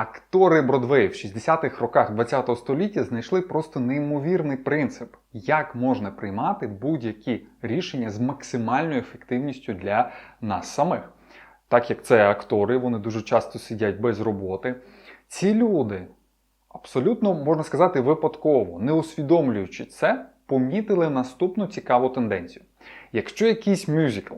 Актори Бродвею в 60-х роках ХХ століття знайшли просто неймовірний принцип, як можна приймати будь-які рішення з максимальною ефективністю для нас самих. Так як це актори, вони дуже часто сидять без роботи. Ці люди абсолютно можна сказати випадково, не усвідомлюючи це, помітили наступну цікаву тенденцію. Якщо якийсь мюзикл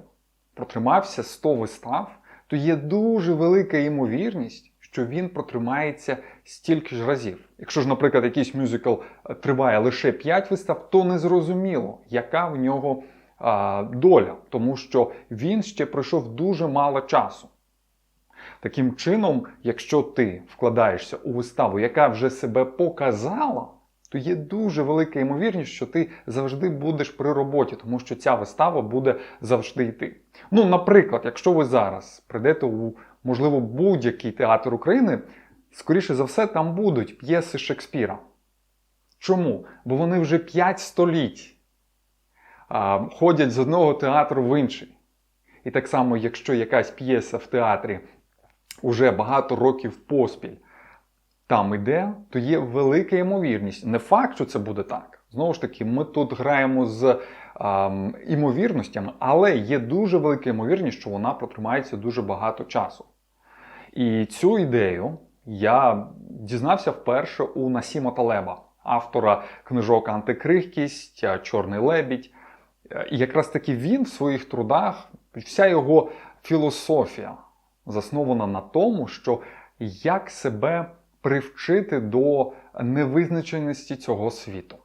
протримався 100 вистав, то є дуже велика ймовірність, що він протримається стільки ж разів. Якщо ж, наприклад, якийсь мюзикл е, триває лише 5 вистав, то незрозуміло, яка в нього а, доля, тому що він ще пройшов дуже мало часу. Таким чином, якщо ти вкладаєшся у виставу, яка вже себе показала, то є дуже велика ймовірність, що ти завжди будеш при роботі, тому що ця вистава буде завжди йти. Ну, наприклад, якщо ви зараз прийдете у, можливо, будь-який театр України, скоріше за все, там будуть п'єси Шекспіра. Чому? Бо вони вже 5 століть а, ходять з одного театру в інший. І так само, якщо якась п'єса в театрі уже багато років поспіль там іде, то є велика ймовірність. Не факт, що це буде так. Знову ж таки, ми тут граємо з ем, імовірностями, але є дуже велика ймовірність, що вона протримається дуже багато часу. І цю ідею я дізнався вперше у Насіма Талеба, автора книжок Антикрихкість, Чорний лебідь. І якраз таки він в своїх трудах, вся його філософія заснована на тому, що як себе привчити до невизначеності цього світу.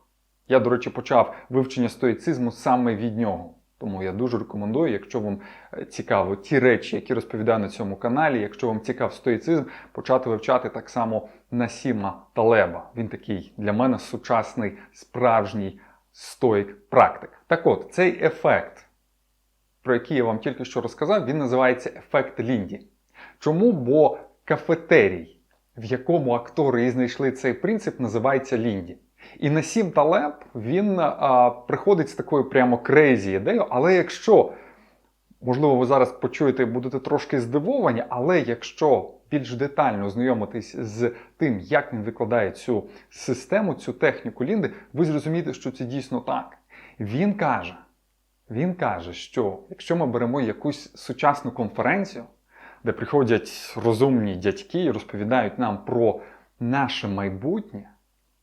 Я, до речі, почав вивчення стоїцизму саме від нього. Тому я дуже рекомендую, якщо вам е, цікаво ті речі, які розповідаю на цьому каналі, якщо вам цікав стоїцизм, почати вивчати так само Насіма Талеба. Він такий для мене сучасний справжній стоїк-практик. Так от, цей ефект, про який я вам тільки що розказав, він називається ефект Лінді. Чому? Бо кафетерій, в якому актори і знайшли цей принцип, називається Лінді. І Насім Талеб він а, приходить з такою прямо крейзі ідеєю, але якщо, можливо, ви зараз почуєте і будете трошки здивовані, але якщо більш детально ознайомитись з тим, як він викладає цю систему, цю техніку Лінди, ви зрозумієте, що це дійсно так. Він каже, він каже, що якщо ми беремо якусь сучасну конференцію, де приходять розумні дядьки і розповідають нам про наше майбутнє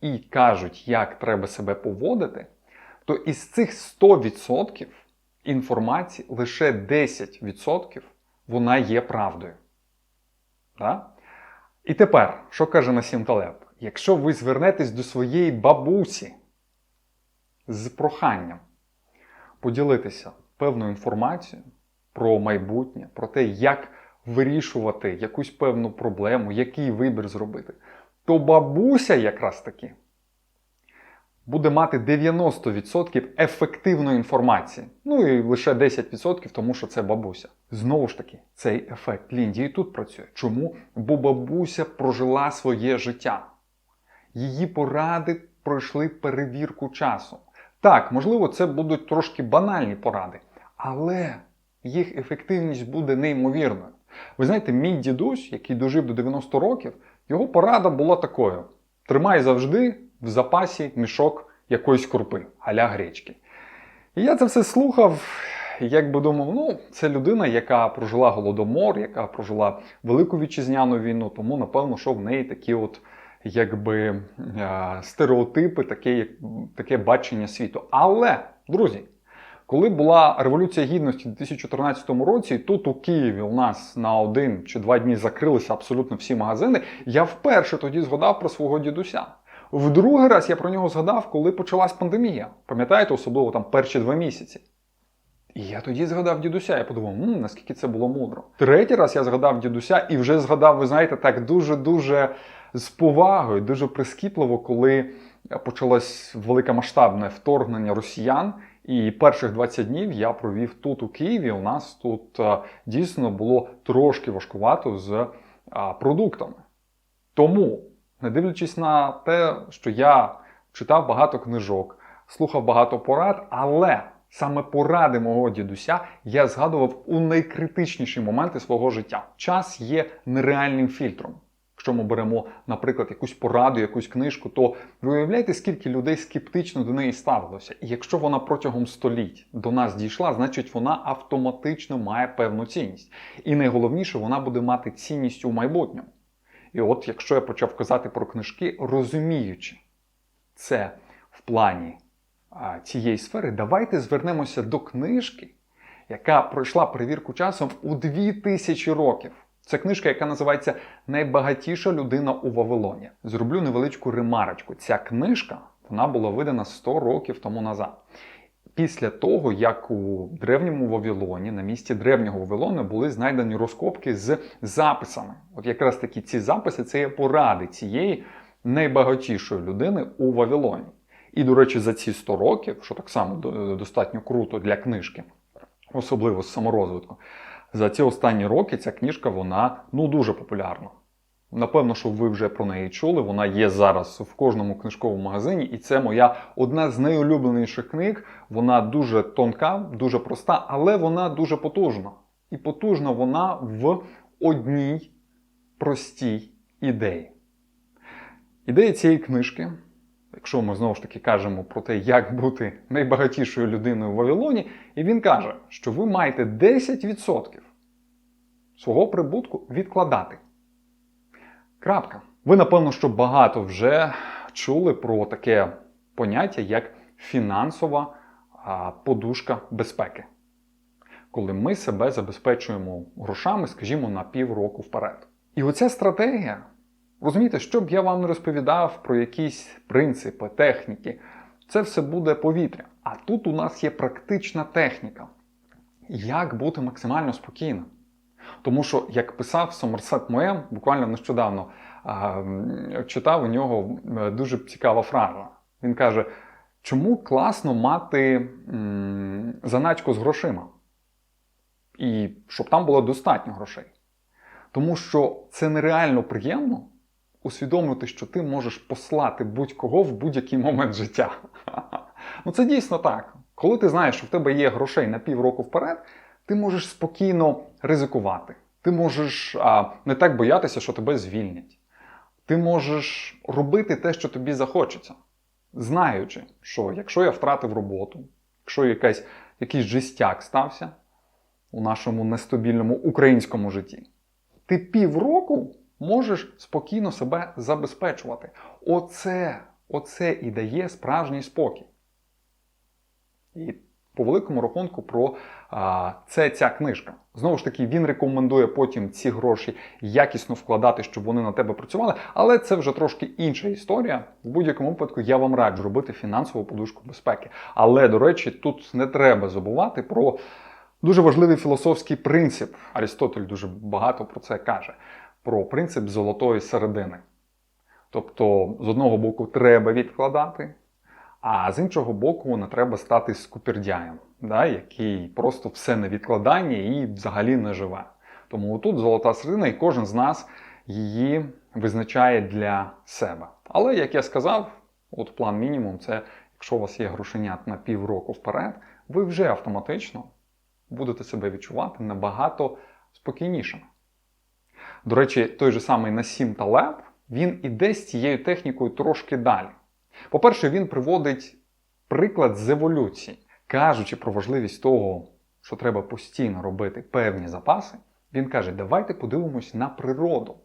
і кажуть, як треба себе поводити, то із цих 100% інформації лише 10% вона є правдою. Так? І тепер, що каже Насім Талеб? Якщо ви звернетесь до своєї бабусі з проханням поділитися певною інформацією про майбутнє, про те, як вирішувати якусь певну проблему, який вибір зробити, то бабуся якраз таки буде мати 90% ефективної інформації. Ну і лише 10%, тому що це бабуся. Знову ж таки, цей ефект Лінді і тут працює. Чому? Бо бабуся прожила своє життя. Її поради пройшли перевірку часу. Так, можливо, це будуть трошки банальні поради, але їх ефективність буде неймовірною. Ви знаєте, мій дідусь, який дожив до 90 років, його порада була такою: тримай завжди в запасі мішок якоїсь крупи, аля гречки. І я це все слухав, і якби думав, ну, це людина, яка прожила голодомор, яка прожила Велику вітчизняну війну, тому, напевно, що в неї такі от якби е, стереотипи, таке, таке бачення світу. Але, друзі, коли була Революція Гідності у 2014 році, тут у Києві у нас на один чи два дні закрилися абсолютно всі магазини, я вперше тоді згадав про свого дідуся. В другий раз я про нього згадав, коли почалась пандемія. Пам'ятаєте, особливо там перші два місяці. І я тоді згадав дідуся, я подумав, М, наскільки це було мудро. Третій раз я згадав дідуся і вже згадав, ви знаєте, так дуже-дуже з повагою, дуже прискіпливо, коли почалось великомасштабне вторгнення росіян. І перших 20 днів я провів тут у Києві. У нас тут дійсно було трошки важкувато з продуктами. Тому, не дивлячись на те, що я читав багато книжок, слухав багато порад, але саме поради мого дідуся я згадував у найкритичніші моменти свого життя. Час є нереальним фільтром. Якщо ми беремо, наприклад, якусь пораду, якусь книжку, то ви уявляєте, скільки людей скептично до неї ставилося. І якщо вона протягом століть до нас дійшла, значить вона автоматично має певну цінність. І найголовніше, вона буде мати цінність у майбутньому. І от якщо я почав казати про книжки, розуміючи це в плані а, цієї сфери, давайте звернемося до книжки, яка пройшла перевірку часом у 2000 років. Це книжка, яка називається Найбагатіша людина у Вавилоні. Зроблю невеличку ремарочку. Ця книжка вона була видана 100 років тому назад. Після того, як у древньому Вавилоні, на місці древнього Вавилону, були знайдені розкопки з записами. От якраз такі ці записи це є поради цієї найбагатішої людини у Вавилоні. І, до речі, за ці 100 років, що так само достатньо круто для книжки, особливо з саморозвитку, за ці останні роки ця книжка вона ну дуже популярна. Напевно, що ви вже про неї чули. Вона є зараз в кожному книжковому магазині, і це моя одна з найулюбленіших книг. Вона дуже тонка, дуже проста, але вона дуже потужна. І потужна вона в одній простій ідеї. Ідея цієї книжки, якщо ми знову ж таки кажемо про те, як бути найбагатішою людиною в Вавилоні, і він каже, що ви маєте 10% свого прибутку відкладати. Крапка. Ви, напевно, що багато вже чули про таке поняття, як фінансова подушка безпеки. Коли ми себе забезпечуємо грошами, скажімо, на півроку вперед. І оця стратегія, розумієте, що б я вам не розповідав про якісь принципи, техніки, це все буде повітря. А тут у нас є практична техніка. Як бути максимально спокійним? Тому що, як писав Сомерсет Моем, буквально нещодавно читав у нього дуже цікава фраза. Він каже: чому класно мати заначку з грошима? І щоб там було достатньо грошей. Тому що це нереально приємно усвідомити, що ти можеш послати будь-кого в будь-який момент життя. Ну це дійсно так. Коли ти знаєш, що в тебе є грошей на півроку вперед, ти можеш спокійно ризикувати. Ти можеш а, не так боятися, що тебе звільнять. Ти можеш робити те, що тобі захочеться, знаючи, що якщо я втратив роботу, якщо якась, якийсь жестяк стався у нашому нестабільному українському житті, ти півроку можеш спокійно себе забезпечувати. Оце, оце і дає справжній спокій. І по великому рахунку про а, це ця книжка. Знову ж таки, він рекомендує потім ці гроші якісно вкладати, щоб вони на тебе працювали. Але це вже трошки інша історія. В будь-якому випадку я вам раджу робити фінансову подушку безпеки. Але, до речі, тут не треба забувати про дуже важливий філософський принцип. Арістотель дуже багато про це каже: про принцип золотої середини. Тобто, з одного боку, треба відкладати. А з іншого боку, не треба стати скупердяєм, да, який просто все на відкладання і взагалі не живе. Тому тут золота середина, і кожен з нас її визначає для себе. Але, як я сказав, от план мінімум це якщо у вас є грошенят на півроку вперед, ви вже автоматично будете себе відчувати набагато спокійнішими. До речі, той же самий Насім Талеб, він іде з цією технікою трошки далі. По-перше, він приводить приклад з еволюції, кажучи про важливість того, що треба постійно робити певні запаси. Він каже: давайте подивимось на природу.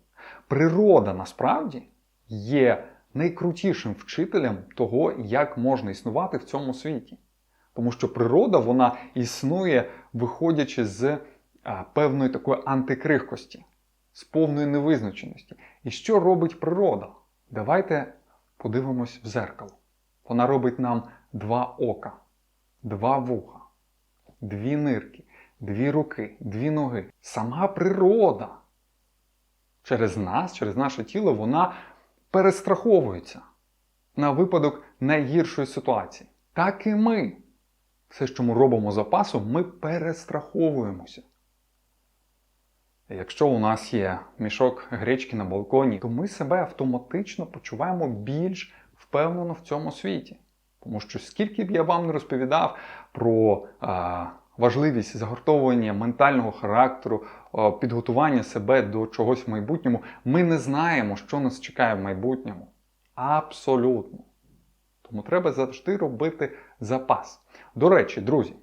Природа насправді є найкрутішим вчителем того, як можна існувати в цьому світі. Тому що природа вона існує, виходячи з певної такої антикрихкості, з повної невизначеності. І що робить природа? Давайте подивимось в зеркало. Вона робить нам два ока, два вуха, дві нирки, дві руки, дві ноги. Сама природа через нас, через наше тіло, вона перестраховується на випадок найгіршої ситуації. Так і ми. Все, що ми робимо запасом, ми перестраховуємося. Якщо у нас є мішок гречки на балконі, то ми себе автоматично почуваємо більш впевнено в цьому світі. Тому що скільки б я вам не розповідав про а, важливість загортовування ментального характеру, е, підготування себе до чогось в майбутньому, ми не знаємо, що нас чекає в майбутньому. Абсолютно. Тому треба завжди робити запас. До речі, друзі,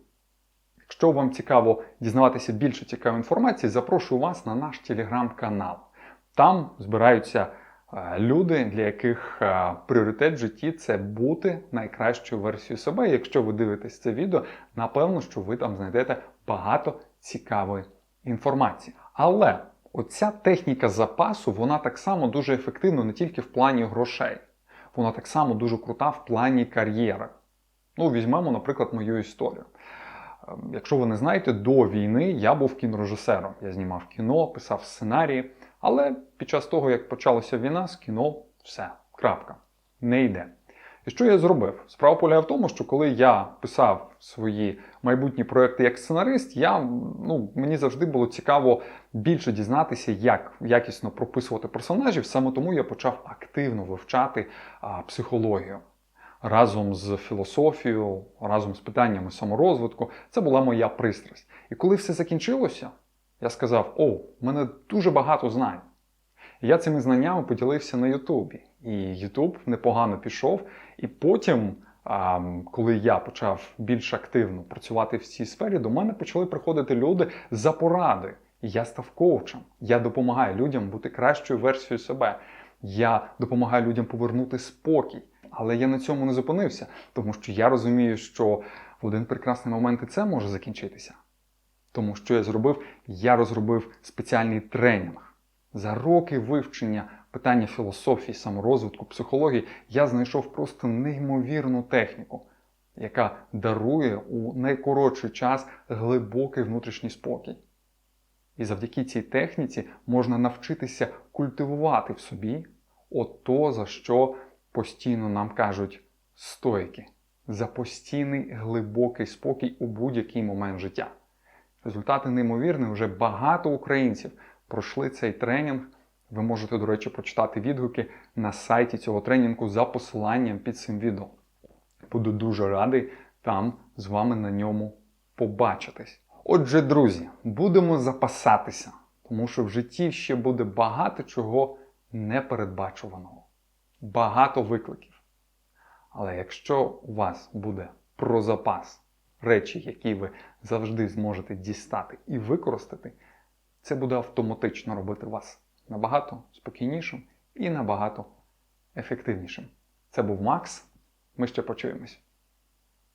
якщо вам цікаво дізнаватися більше цікавої інформації, запрошую вас на наш телеграм-канал. Там збираються е, люди, для яких е, пріоритет в житті це бути найкращою версією себе. Якщо ви дивитесь це відео, напевно, що ви там знайдете багато цікавої інформації. Але оця техніка запасу, вона так само дуже ефективна не тільки в плані грошей, вона так само дуже крута в плані кар'єри. Ну, візьмемо, наприклад, мою історію. Ем, Якщо ви не знаєте, до війни я був кінорежисером. Я знімав кіно, писав сценарії, але під час того, як почалася війна, з кіно все, крапка, не йде. І що я зробив? Справа полягає в тому, що коли я писав свої майбутні проекти як сценарист, я, ну, мені завжди було цікаво більше дізнатися, як якісно прописувати персонажів. Саме тому я почав активно вивчати а, психологію разом з філософією, разом з питаннями саморозвитку. Це була моя пристрасть. І коли все закінчилося, я сказав: О, в мене дуже багато знань. Я цими знаннями поділився на Ютубі. І Ютуб непогано пішов. І потім, коли я почав більш активно працювати в цій сфері, до мене почали приходити люди за поради. Я став коучем. Я допомагаю людям бути кращою версією себе. Я допомагаю людям повернути спокій. Але я на цьому не зупинився, тому що я розумію, що в один прекрасний момент і це може закінчитися. Тому що я зробив? Я розробив спеціальний тренінг. За роки вивчення питання філософії, саморозвитку, психології я знайшов просто неймовірну техніку, яка дарує у найкоротший час глибокий внутрішній спокій. І завдяки цій техніці можна навчитися культивувати в собі ото, за що постійно нам кажуть стойки, за постійний глибокий спокій у будь-який момент життя. Результати неймовірні, вже багато українців пройшли цей тренінг. Ви можете, до речі, почитати відгуки на сайті цього тренінгу за посиланням під цим відео. Буду дуже радий там з вами на ньому побачитись. Отже, друзі, будемо запасатися, тому що в житті ще буде багато чого непередбачуваного, багато викликів. Але якщо у вас буде про запас речі, які ви завжди зможете дістати і використати, це буде автоматично робити вас набагато спокійнішим і набагато ефективнішим. Це був Макс. Ми ще почуємось.